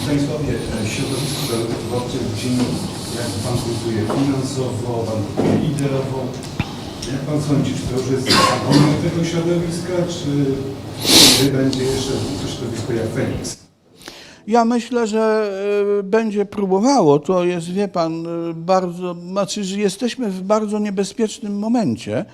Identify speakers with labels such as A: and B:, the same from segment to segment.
A: Stanisławie, e, środowisko wyborców brzmi, jak Pan kultuje finansowo, Pan kultuje ideowo. Jak Pan sądzi, czy to już jest agonia tego środowiska, czy, będzie jeszcze to środowisko jak Feniks?
B: Ja myślę, że e, będzie próbowało. To jest, wie pan, e, bardzo, znaczy, jesteśmy w bardzo niebezpiecznym momencie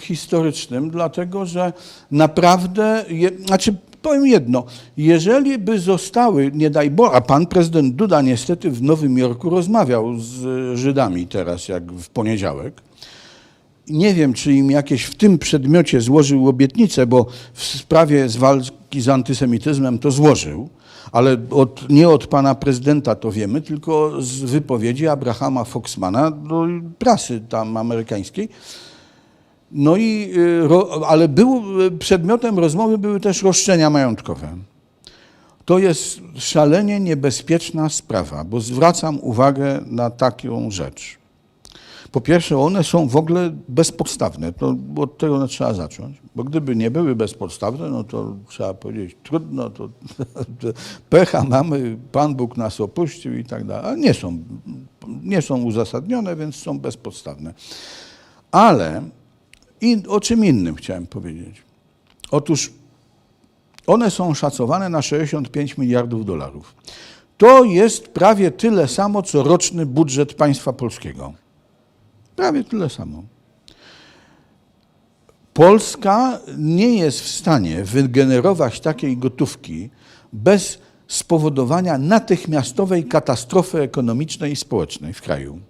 B: historycznym, dlatego że naprawdę, je, znaczy powiem jedno, jeżeli by zostały, nie daj Boże, a pan prezydent Duda niestety w Nowym Jorku rozmawiał z Żydami teraz, jak w poniedziałek, nie wiem, czy im jakieś w tym przedmiocie złożył obietnicę, bo w sprawie walki z antysemityzmem to złożył, ale od, nie od pana prezydenta to wiemy, tylko z wypowiedzi Abrahama Foxmana do prasy tam amerykańskiej. No i, y, ale był, przedmiotem rozmowy były też roszczenia majątkowe. To jest szalenie niebezpieczna sprawa, bo zwracam uwagę na taką rzecz. Po pierwsze, one są w ogóle bezpodstawne. To od tego trzeba zacząć. Bo gdyby nie były bezpodstawne, no to trzeba powiedzieć, trudno, to, to pecha mamy, Pan Bóg nas opuścił i tak dalej. Ale nie są, nie są uzasadnione, więc są bezpodstawne. Ale o czym innym chciałem powiedzieć. Otóż one są szacowane na 65 miliardów dolarów. To jest prawie tyle samo, co roczny budżet państwa polskiego. Prawie tyle samo. Polska nie jest w stanie wygenerować takiej gotówki bez spowodowania natychmiastowej katastrofy ekonomicznej i społecznej w kraju.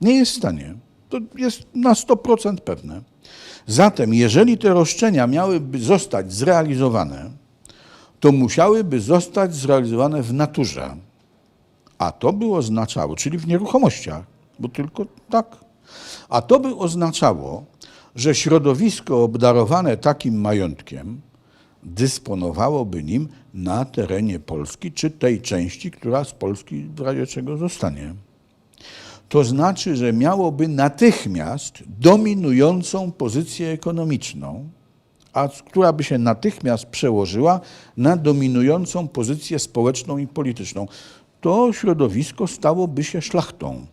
B: Nie jest w stanie. To jest na 100% pewne. Zatem, jeżeli te roszczenia miałyby zostać zrealizowane, to musiałyby zostać zrealizowane w naturze. A to by oznaczało, czyli w nieruchomościach, bo tylko tak. A to by oznaczało, że środowisko obdarowane takim majątkiem dysponowałoby nim na terenie Polski, czy tej części, która z Polski w razie czego zostanie. To znaczy, że miałoby natychmiast dominującą pozycję ekonomiczną, a która by się natychmiast przełożyła na dominującą pozycję społeczną i polityczną. To środowisko stałoby się szlachtą.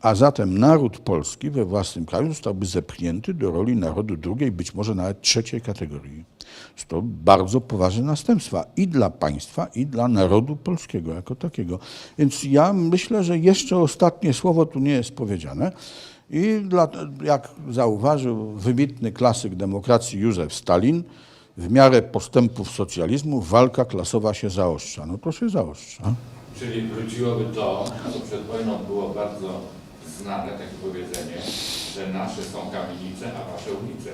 B: A zatem naród polski we własnym kraju zostałby zepchnięty do roli narodu drugiej, być może nawet trzeciej kategorii. To bardzo poważne następstwa i dla państwa, i dla narodu polskiego jako takiego. Więc ja myślę, że jeszcze ostatnie słowo tu nie jest powiedziane. I dla, jak zauważył wybitny klasyk demokracji Józef Stalin, w miarę postępów socjalizmu walka klasowa się zaostrza. No to się zaostrza.
C: Czyli wróciłoby to, co przed wojną było bardzo znane, takie powiedzenie, że nasze są kamienice, a wasze ulice.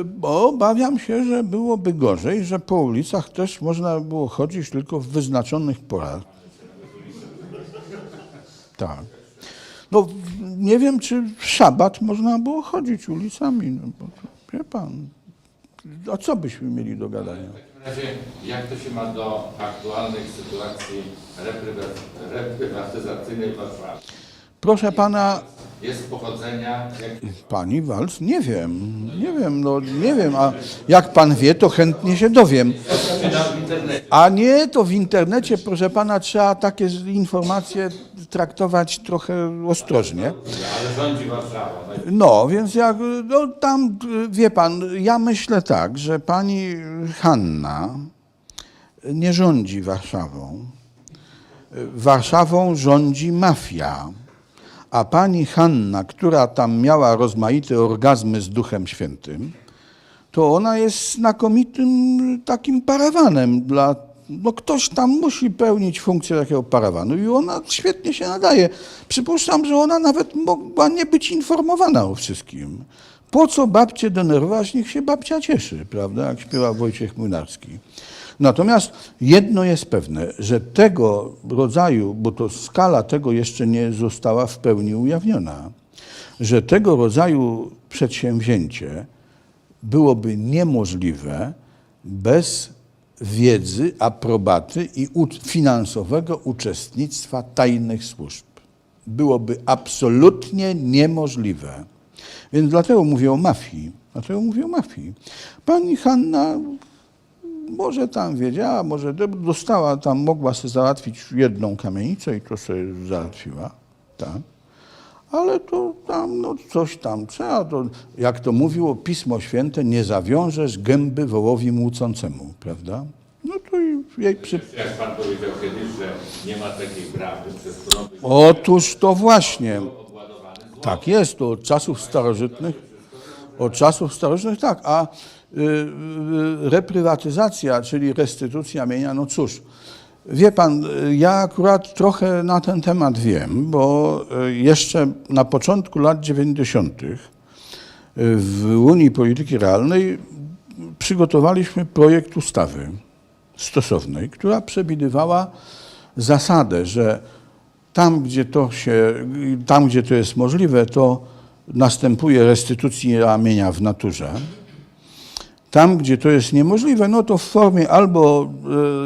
B: Y, Bo obawiam się, że byłoby gorzej, że po ulicach też można było chodzić tylko w wyznaczonych porach. Tak. No, nie wiem, czy w szabat można było chodzić ulicami. No, bo, wie pan, a co byśmy mieli do gadania?
C: W takim razie, jak to się ma do aktualnej sytuacji reprywa- reprywatyzacyjnej w Warszawie?
B: Proszę pana,
C: Jest pochodzenia,
B: pani Wals, nie wiem, nie wiem, no nie wiem, a jak pan wie, to chętnie się dowiem. A nie, to w internecie, proszę pana, trzeba takie informacje traktować trochę ostrożnie.
C: Ale rządzi Warszawa. tak?
B: No, więc jak, no tam, wie pan, ja myślę tak, że pani Hanna nie rządzi Warszawą. Warszawą rządzi mafia. A pani Hanna, która tam miała rozmaite orgazmy z Duchem Świętym, to ona jest znakomitym takim parawanem dla. No ktoś tam musi pełnić funkcję takiego parawanu i ona świetnie się nadaje. Przypuszczam, że ona nawet mogła nie być informowana o wszystkim. Po co babcię denerwować, niech się babcia cieszy, prawda, jak śpiewa Wojciech Młynarski. Natomiast jedno jest pewne, że tego rodzaju, bo to skala tego jeszcze nie została w pełni ujawniona, że tego rodzaju przedsięwzięcie byłoby niemożliwe bez wiedzy, aprobaty i finansowego uczestnictwa tajnych służb. Byłoby absolutnie niemożliwe. Więc dlatego mówię o mafii. Dlatego mówię o mafii. Pani Hanna może tam wiedziała, może do- dostała tam, mogła sobie załatwić jedną kamienicę i to sobie załatwiła, tak. Ale to tam, no coś tam trzeba, to, jak to mówiło Pismo Święte, nie zawiążesz gęby wołowi młócącemu, prawda? No to i jej przy...
C: Jak pan powiedział kiedyś, że nie ma takiej prawdy, przez którą
B: Otóż to właśnie, tak jest, to od czasów starożytnych, od czasów starożytnych, tak, a y, y, reprywatyzacja, czyli restytucja mienia, no cóż, wie pan, y, ja akurat trochę na ten temat wiem, bo jeszcze na początku lat 90. y, w Unii Polityki Realnej przygotowaliśmy projekt ustawy stosownej, która przewidywała zasadę, że tam, gdzie to się, tam, gdzie to jest możliwe, to następuje restytucja mienia w naturze. Tam, gdzie to jest niemożliwe, no to w formie albo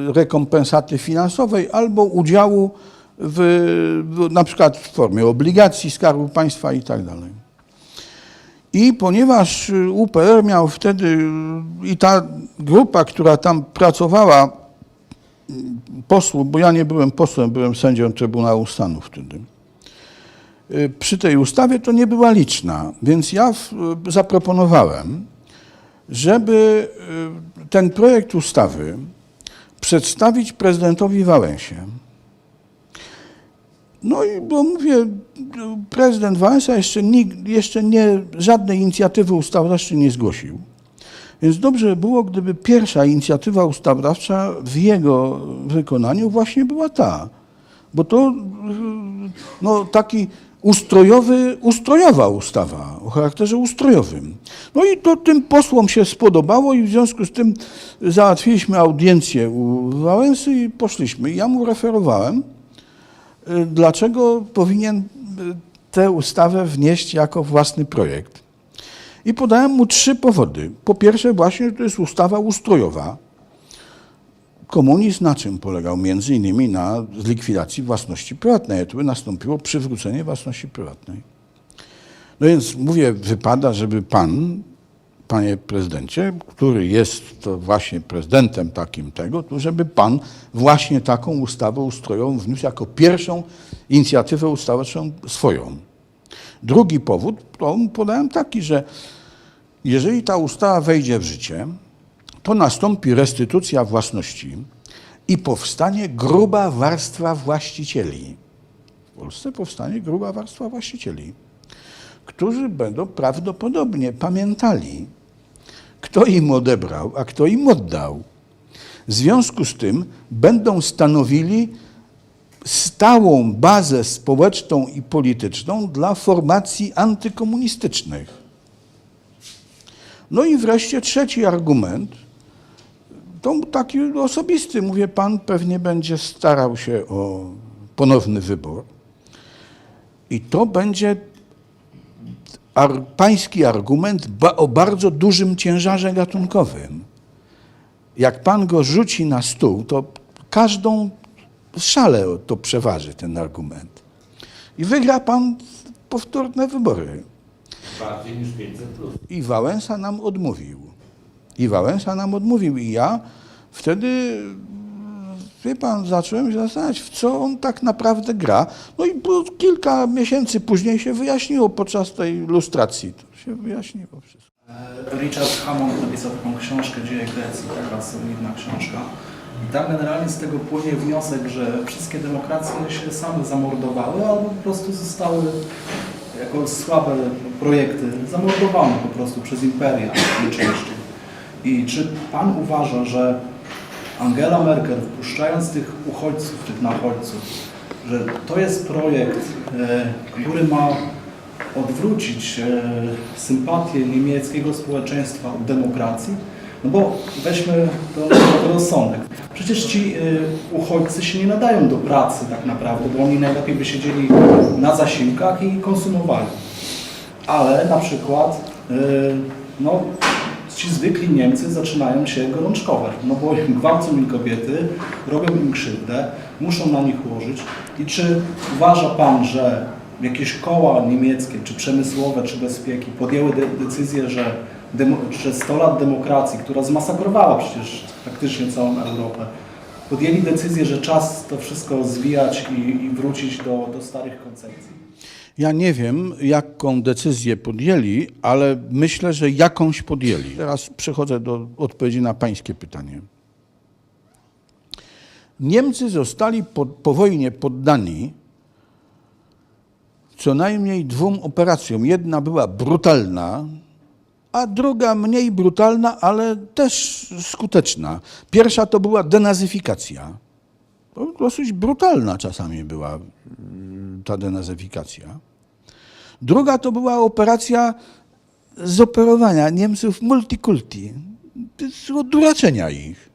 B: e, rekompensaty finansowej, albo udziału w, na przykład w formie obligacji Skarbu Państwa i tak dalej. I ponieważ UPR miał wtedy i ta grupa, która tam pracowała, posłów, bo ja nie byłem posłem, byłem sędzią Trybunału Stanu wtedy. Y, Przy tej ustawie to nie była liczna, więc ja y, zaproponowałem, żeby y, ten projekt ustawy przedstawić prezydentowi Wałęsie. No i bo mówię, prezydent Wałęsa jeszcze, nig- jeszcze nie, żadnej inicjatywy ustawodawczej nie zgłosił. Więc dobrze by było, gdyby pierwsza inicjatywa ustawodawcza w jego wykonaniu właśnie była ta. Bo to no, taki ustrojowy, ustrojowa ustawa o charakterze ustrojowym. No i to tym posłom się spodobało i w związku z tym załatwiliśmy audiencję u Wałęsy i poszliśmy. Ja mu referowałem, y, dlaczego powinien y, tę ustawę wnieść jako własny projekt. I podałem mu trzy powody. Po pierwsze, właśnie to jest ustawa ustrojowa. Komunizm na czym polegał? Między innymi na likwidacji własności prywatnej. Tu by nastąpiło przywrócenie własności prywatnej. No więc mówię, wypada, żeby pan, panie prezydencie, który jest to właśnie prezydentem takim tego, to żeby pan właśnie taką ustawę ustrojową wniósł jako pierwszą inicjatywę ustawodawczą swoją. Drugi powód, to podałem taki, że jeżeli ta ustawa wejdzie w życie, to nastąpi restytucja własności i powstanie gruba warstwa właścicieli. W Polsce powstanie gruba warstwa właścicieli, którzy będą prawdopodobnie pamiętali, kto im odebrał, a kto im oddał. W związku z tym będą stanowili stałą bazę społeczną i polityczną dla formacji antykomunistycznych. No i wreszcie trzeci argument, to taki osobisty. Mówię, pan pewnie będzie starał się o ponowny wybór. I to będzie ar, pański argument ba, o bardzo dużym ciężarze gatunkowym. Jak pan go rzuci na stół, to każdą szalę to przeważy ten argument. I wygra pan powtórne wybory.
C: Bardziej niż 500 plus.
B: I Wałęsa nam odmówił. I Wałęsa nam odmówił. I ja wtedy, wie pan, zacząłem się zastanawiać, w co on tak naprawdę gra. No i kilka miesięcy później się wyjaśniło podczas tej lustracji. To się wyjaśniło wszystko.
D: E, Richard Hammond napisał taką książkę Dzieje Grecji, taka solidna książka. I tam generalnie z tego płynie wniosek, że wszystkie demokracje się same zamordowały, albo po prostu zostały jako słabe projekty zamordowane po prostu przez imperia najczęściej. I czy Pan uważa, że Angela Merkel wpuszczając tych uchodźców, tych nachodźców, że to jest projekt, e, który ma odwrócić e, sympatię niemieckiego społeczeństwa od demokracji? No bo weźmy to na rozsądek. Przecież ci e, uchodźcy się nie nadają do pracy tak naprawdę, bo oni najlepiej by siedzieli na zasiłkach i konsumowali. Ale na przykład no, ci zwykli Niemcy zaczynają się gorączkować, no bo gwałcą im kobiety, robią im krzywdę, muszą na nich łożyć. I czy uważa Pan, że jakieś koła niemieckie, czy przemysłowe, czy bezpieki podjęły de decyzję, że że 100 lat demokracji, która zmasakrowała przecież praktycznie całą Europę, podjęli decyzję, że czas to wszystko zwijać i, i wrócić do, do starych koncepcji.
B: Ja nie wiem, jaką decyzję podjęli, ale myślę, że jakąś podjęli. Teraz przechodzę do odpowiedzi na pańskie pytanie. Niemcy zostali po, po wojnie poddani co najmniej dwóm operacjom. Jedna była brutalna, a druga mniej brutalna, ale też skuteczna. Pierwsza to była denazyfikacja. To dosyć brutalna czasami była mm, ta denazyfikacja. Druga to była operacja zoperowania Niemców multikulti, oduraczenia ich.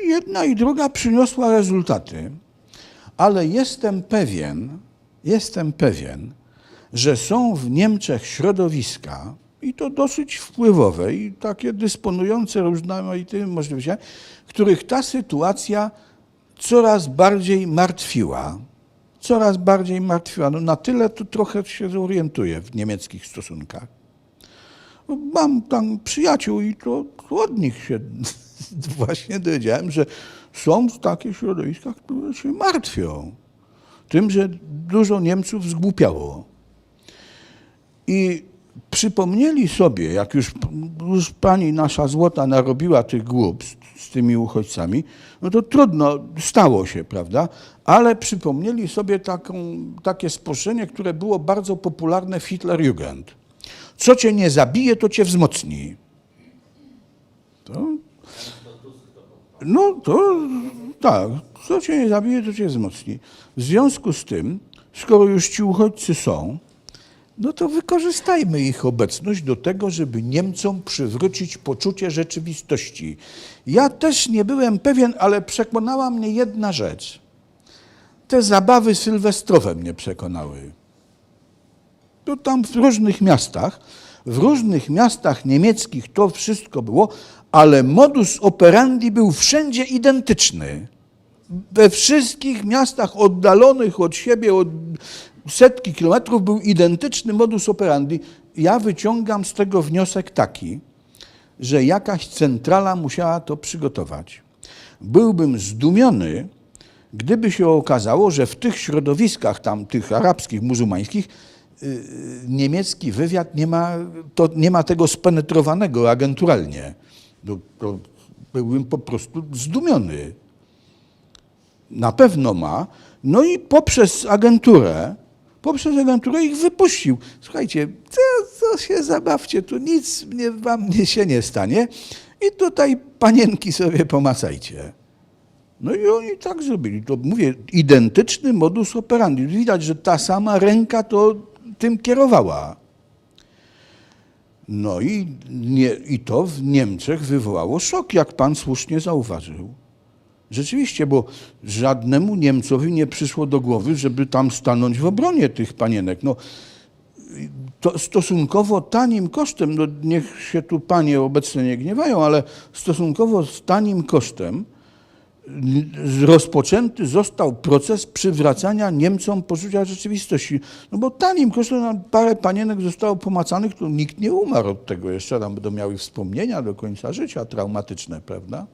B: Jedna i druga przyniosła rezultaty, ale jestem pewien, jestem pewien, że są w Niemczech środowiska, i to dosyć wpływowe, i takie dysponujące różnymi możliwościami, których ta sytuacja coraz bardziej martwiła. Coraz bardziej martwiła. No na tyle to trochę się zorientuję w niemieckich stosunkach. Mam tam przyjaciół i to od nich się właśnie dowiedziałem, że są takie środowiska, które się martwią tym, że dużo Niemców zgłupiało. I przypomnieli sobie, jak już, już pani nasza złota narobiła tych głupstw z tymi uchodźcami, no to trudno, stało się, prawda? Ale przypomnieli sobie taką, takie spostrzeżenie, które było bardzo popularne w Hitlerjugend. Co cię nie zabije, to cię wzmocni. To, no to tak, co cię nie zabije, to cię wzmocni. W związku z tym, skoro już ci uchodźcy są, no to wykorzystajmy ich obecność do tego, żeby Niemcom przywrócić poczucie rzeczywistości. Ja też nie byłem pewien, ale przekonała mnie jedna rzecz. Te zabawy sylwestrowe mnie przekonały. To tam w różnych miastach, w różnych miastach niemieckich to wszystko było, ale modus operandi był wszędzie identyczny. We wszystkich miastach oddalonych od siebie od setki kilometrów był identyczny modus operandi. Ja wyciągam z tego wniosek taki, że jakaś centrala musiała to przygotować. Byłbym zdumiony, gdyby się okazało, że w tych środowiskach tam, tych arabskich, muzułmańskich, y, niemiecki wywiad nie ma, to, nie ma tego spenetrowanego agenturalnie. Byłbym po prostu zdumiony. Na pewno ma. No i poprzez agenturę, poprzez agenturę ich wypuścił. Słuchajcie, to, to się zabawcie, tu nic nie, wam nie się nie stanie i tutaj panienki sobie pomacajcie. No i oni tak zrobili. To mówię, identyczny modus operandi. Widać, że ta sama ręka to tym kierowała. No i, nie, i to w Niemczech wywołało szok, jak pan słusznie zauważył. Rzeczywiście, bo żadnemu Niemcowi nie przyszło do głowy, żeby tam stanąć w obronie tych panienek. No, to stosunkowo tanim kosztem, no niech się tu panie obecne nie gniewają, ale stosunkowo z tanim kosztem rozpoczęty został proces przywracania Niemcom poczucia rzeczywistości. No bo tanim kosztem parę panienek zostało pomacanych, to nikt nie umarł od tego jeszcze, tam będą miały wspomnienia do końca życia traumatyczne, prawda?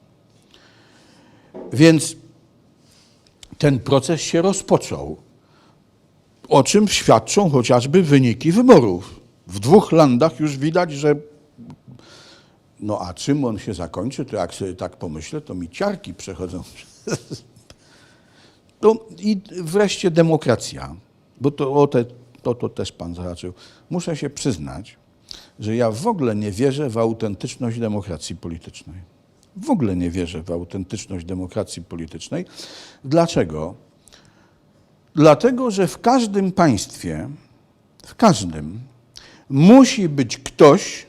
B: Więc ten proces się rozpoczął, o czym świadczą chociażby wyniki wyborów. W dwóch landach już widać, że no a czym on się zakończy, to jak sobie tak pomyślę, to mi ciarki przechodzą. No i wreszcie demokracja, bo to, o te, to, to też pan zahaczył. Muszę się przyznać, że ja w ogóle nie wierzę w autentyczność demokracji politycznej. W ogóle nie wierzę w autentyczność demokracji politycznej. Dlaczego? Dlatego, że w każdym państwie, w każdym, musi być ktoś,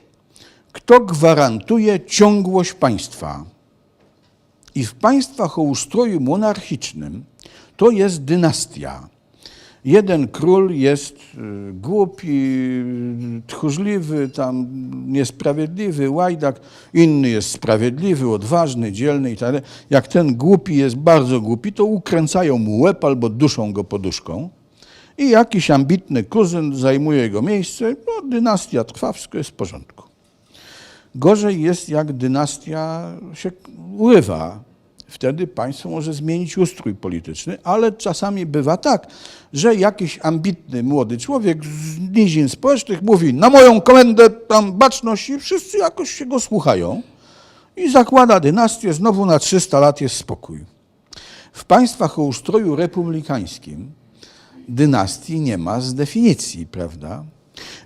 B: kto gwarantuje ciągłość państwa. I w państwach o ustroju monarchicznym to jest dynastia. Jeden król jest y, głupi, tchórzliwy, tam niesprawiedliwy, łajdak, inny jest sprawiedliwy, odważny, dzielny i tak. Jak ten głupi jest bardzo głupi, to ukręcają mu łeb albo duszą go poduszką i jakiś ambitny kuzyn zajmuje jego miejsce, no dynastia trwa, wszystko jest w porządku. Gorzej jest, jak dynastia się urywa. Wtedy państwo może zmienić ustrój polityczny, ale czasami bywa tak, że jakiś ambitny młody człowiek z nizin społecznych mówi na moją komendę tam baczność i wszyscy jakoś się go słuchają i zakłada dynastię, znowu na 300 lat jest spokój. W państwach o ustroju republikańskim dynastii nie ma z definicji, prawda?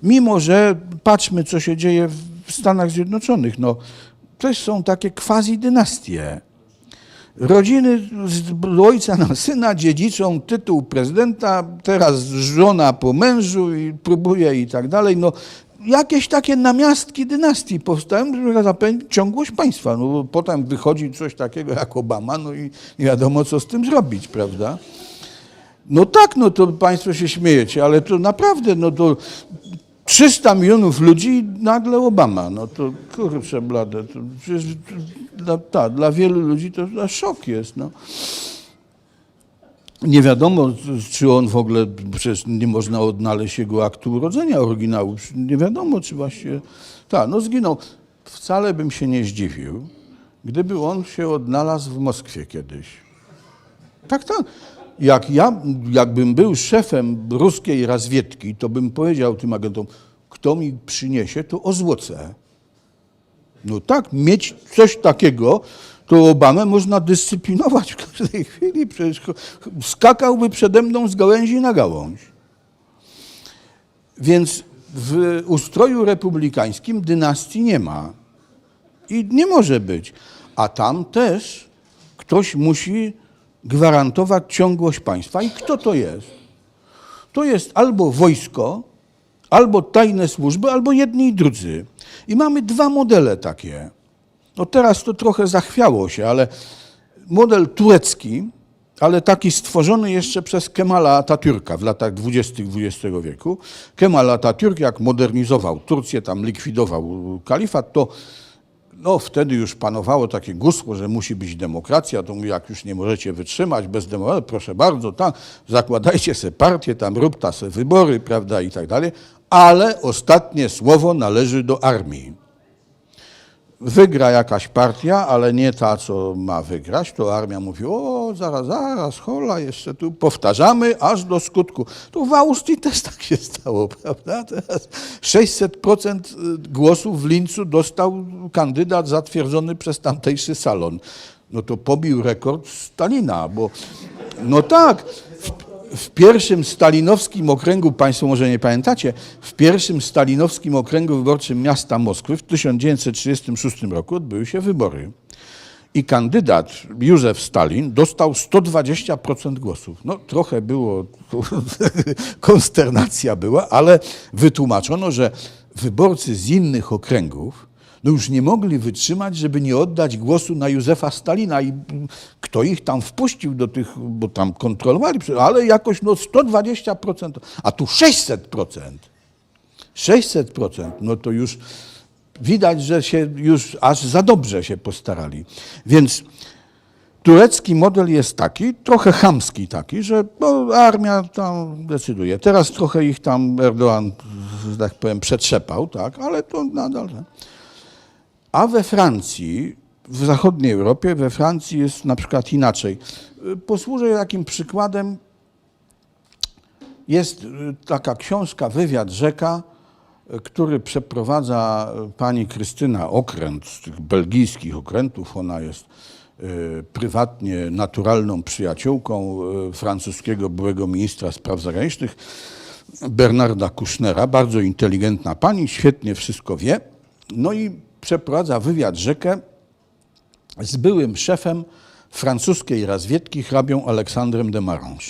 B: Mimo, że patrzmy, co się dzieje w Stanach Zjednoczonych, no też są takie quasi-dynastie. Rodziny z ojca na syna dziedziczą tytuł prezydenta, teraz żona po mężu i próbuje i tak dalej. No, jakieś takie namiastki dynastii powstają, żeby zapewnić ciągłość państwa. No, potem wychodzi coś takiego jak Obama, no i nie wiadomo, co z tym zrobić, prawda? No tak, no to państwo się śmiejecie, ale to naprawdę, no to 300 milionów ludzi i nagle Obama. No to kurczę blade, to przecież dla, ta, dla wielu ludzi to to szok jest. No. Nie wiadomo, czy on w ogóle, przecież nie można odnaleźć jego aktu urodzenia oryginału. Nie wiadomo, czy właśnie, tak, no zginął. Wcale bym się nie zdziwił, gdyby on się odnalazł w Moskwie kiedyś. Tak, tak. Jak ja, jakbym był szefem ruskiej razwiedki, to bym powiedział tym agentom, kto mi przyniesie, to ozłocę. No tak, mieć coś takiego, to Obamę można dyscyplinować w każdej chwili. Przecież skakałby przede mną z gałęzi na gałąź. Więc w ustroju republikańskim dynastii nie ma. I nie może być. A tam też ktoś musi gwarantować ciągłość państwa. I kto to jest? To jest albo wojsko, albo tajne służby, albo jedni i drudzy. I mamy dwa modele takie. No teraz to trochę zachwiało się, ale model turecki, ale taki stworzony jeszcze przez Kemala Atatürka w latach 20. XX wieku. Kemal Atatürk, jak modernizował Turcję, tam likwidował kalifat, to no, wtedy już panowało takie gusło, że musi być demokracja, to jak już nie możecie wytrzymać bez demokracji, proszę bardzo, tak, zakładajcie se partię, tam rób ta se wybory, prawda, i tak dalej, ale ostatnie słowo należy do armii. Wygra jakaś partia, ale nie ta, co ma wygrać, to armia mówi, o, zaraz, zaraz, hola, jeszcze tu powtarzamy aż do skutku. Tu w Austrii też tak się stało, prawda? Teraz 600% głosów w Lincu dostał kandydat zatwierdzony przez tamtejszy salon. No to pobił rekord Stalina, bo no tak, w, pierwszym stalinowskim okręgu, Państwo może nie pamiętacie, w pierwszym stalinowskim okręgu wyborczym miasta Moskwy w 1936 roku odbyły się wybory. I kandydat Józef Stalin dostał 120% głosów. No trochę było, konsternacja była, ale wytłumaczono, że wyborcy z innych okręgów no już nie mogli wytrzymać, żeby nie oddać głosu na Józefa Stalina i kto ich tam wpuścił do tych, bo tam kontrolowali, ale jakoś no 120%, a tu 600%. 600%, no to już widać, że się już aż za dobrze się postarali. Więc turecki model jest taki, trochę chamski taki, że no, armia tam decyduje. Teraz trochę ich tam Erdoğan, że tak powiem, przetrzepał, tak, ale to nadal. A we Francji, w zachodniej Europie, we Francji jest na przykład inaczej. Posłużę takim przykładem. Jest taka książka Wywiad Rzeka, który przeprowadza pani Krystyna Okręt z tych belgijskich okrętów. Ona jest prywatnie naturalną przyjaciółką francuskiego byłego ministra spraw zagranicznych Bernarda Kuchnera. Bardzo inteligentna pani, świetnie wszystko wie. No i przeprowadza wywiad rzekę z byłym szefem francuskiej razwiedki, hrabią Aleksandrem de Marange.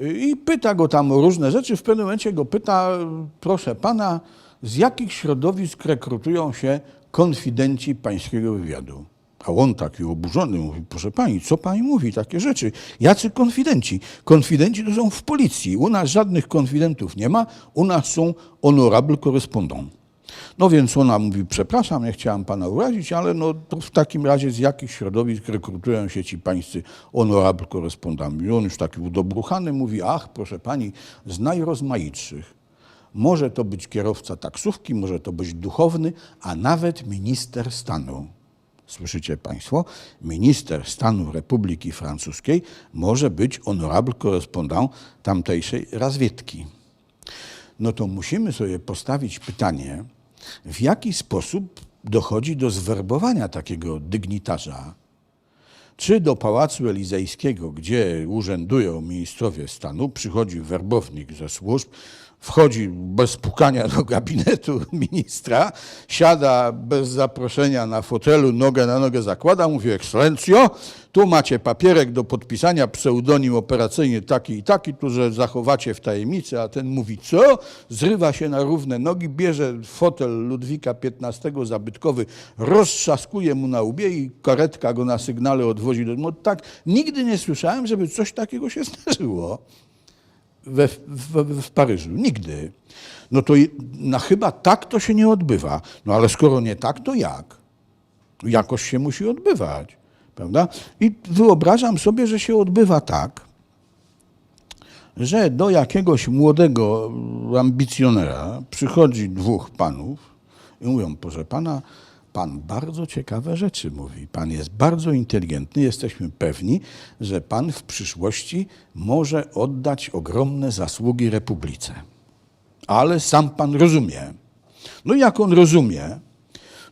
B: I pyta go tam o różne rzeczy. W pewnym momencie go pyta, proszę pana, z jakich środowisk rekrutują się konfidenci pańskiego wywiadu? A on taki oburzony mówi, proszę pani, co pani mówi, takie rzeczy? Jacy konfidenci? Konfidenci to są w policji. U nas żadnych konfidentów nie ma, u nas są honorable correspondants. No więc ona mówi, przepraszam, nie chciałam pana urazić, ale no to w takim razie z jakich środowisk rekrutują się ci pańscy honorable korespondenci? I on już taki udobruchany mówi, ach, proszę pani, z najrozmaitszych. Może to być kierowca taksówki, może to być duchowny, a nawet minister stanu. Słyszycie Państwo? Minister stanu Republiki Francuskiej może być honorable correspondant tamtejszej razwiedki. No to musimy sobie postawić pytanie, w jaki sposób dochodzi do zwerbowania takiego dygnitarza, czy do Pałacu Elizejskiego, gdzie urzędują ministrowie stanu, przychodzi werbownik ze służb, wchodzi bez pukania do gabinetu ministra, siada bez zaproszenia na fotelu, nogę na nogę zakłada, mówi ekscelencjo, tu macie papierek do podpisania, pseudonim operacyjny taki i taki, tu, że zachowacie w tajemnicy, a ten mówi co? Zrywa się na równe nogi, bierze fotel Ludwika XV zabytkowy, roztrzaskuje mu na łbie i karetka go na sygnale odwozi. No tak, nigdy nie słyszałem, żeby coś takiego się zdarzyło we, w, w Paryżu. Nigdy. No to no chyba tak to się nie odbywa. No ale skoro nie tak, to jak? Jakoś się musi odbywać, prawda? I wyobrażam sobie, że się odbywa tak, że do jakiegoś młodego ambicjonera przychodzi dwóch panów i mówią, proszę pana, pan bardzo ciekawe rzeczy mówi. Pan jest bardzo inteligentny. Jesteśmy pewni, że pan w przyszłości może oddać ogromne zasługi Republice. Ale sam pan rozumie. No jak on rozumie,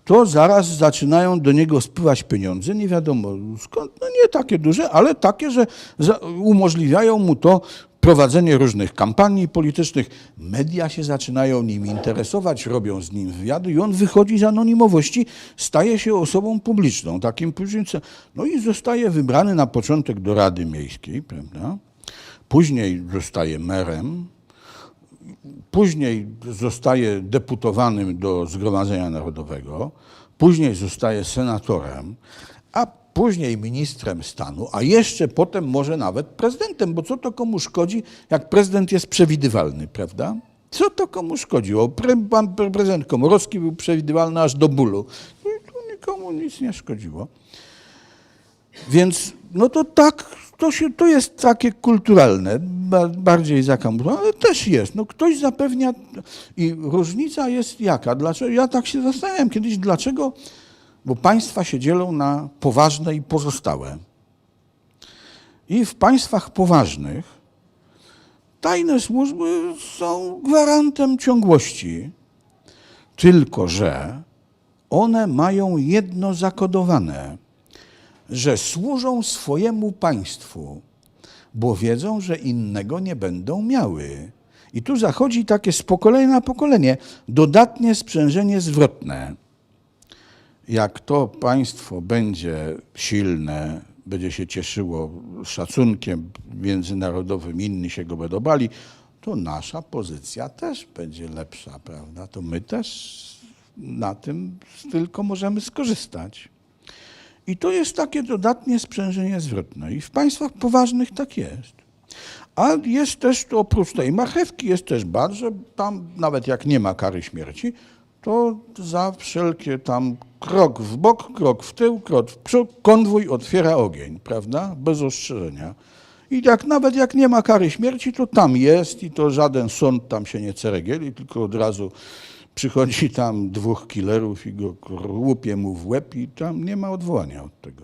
B: to zaraz zaczynają do niego spływać pieniądze, nie wiadomo skąd, no nie takie duże, ale takie, że umożliwiają mu to prowadzenie różnych kampanii politycznych. Media się zaczynają nim interesować, robią z nim wywiady i on wychodzi z anonimowości, staje się osobą publiczną, takim publicznym. No i zostaje wybrany na początek do Rady Miejskiej, prawda? Później zostaje merem, później zostaje deputowanym do Zgromadzenia Narodowego, później zostaje senatorem, później ministrem stanu, a jeszcze potem może nawet prezydentem, bo co to komu szkodzi, jak prezydent jest przewidywalny, prawda? Co to komu szkodziło? Pan pre- prezydent Komorowski był przewidywalny aż do bólu. No i tu nikomu nic nie szkodziło. Więc no to tak, to, się, to jest takie kulturalne, ba- bardziej zakamuflowane, ale też jest. No ktoś zapewnia i różnica jest jaka? Dlaczego? Ja tak się zastanawiam kiedyś, dlaczego, bo państwa się dzielą na poważne i pozostałe. I w państwach poważnych tajne służby są gwarantem ciągłości, tylko że one mają jedno zakodowane – że służą swojemu państwu, bo wiedzą, że innego nie będą miały. I tu zachodzi takie z pokolenia na pokolenie dodatnie sprzężenie zwrotne. Jak to państwo będzie silne, będzie się cieszyło szacunkiem międzynarodowym, inni się go będą bali, to nasza pozycja też będzie lepsza, prawda? To my też na tym tylko możemy skorzystać. I to jest takie dodatnie sprzężenie zwrotne. I w państwach poważnych tak jest. A jest też, oprócz tej marchewki, jest też bar, że tam nawet jak nie ma kary śmierci, to za wszelkie tam krok w bok, krok w tył, krok w przód, konwój otwiera ogień, prawda? Bez ostrzeżenia. I jak nawet jak nie ma kary śmierci, to tam jest i to żaden sąd tam się nie ceregieli, tylko od razu przychodzi tam dwóch killerów i go łupie mu w łeb i tam nie ma odwołania od tego.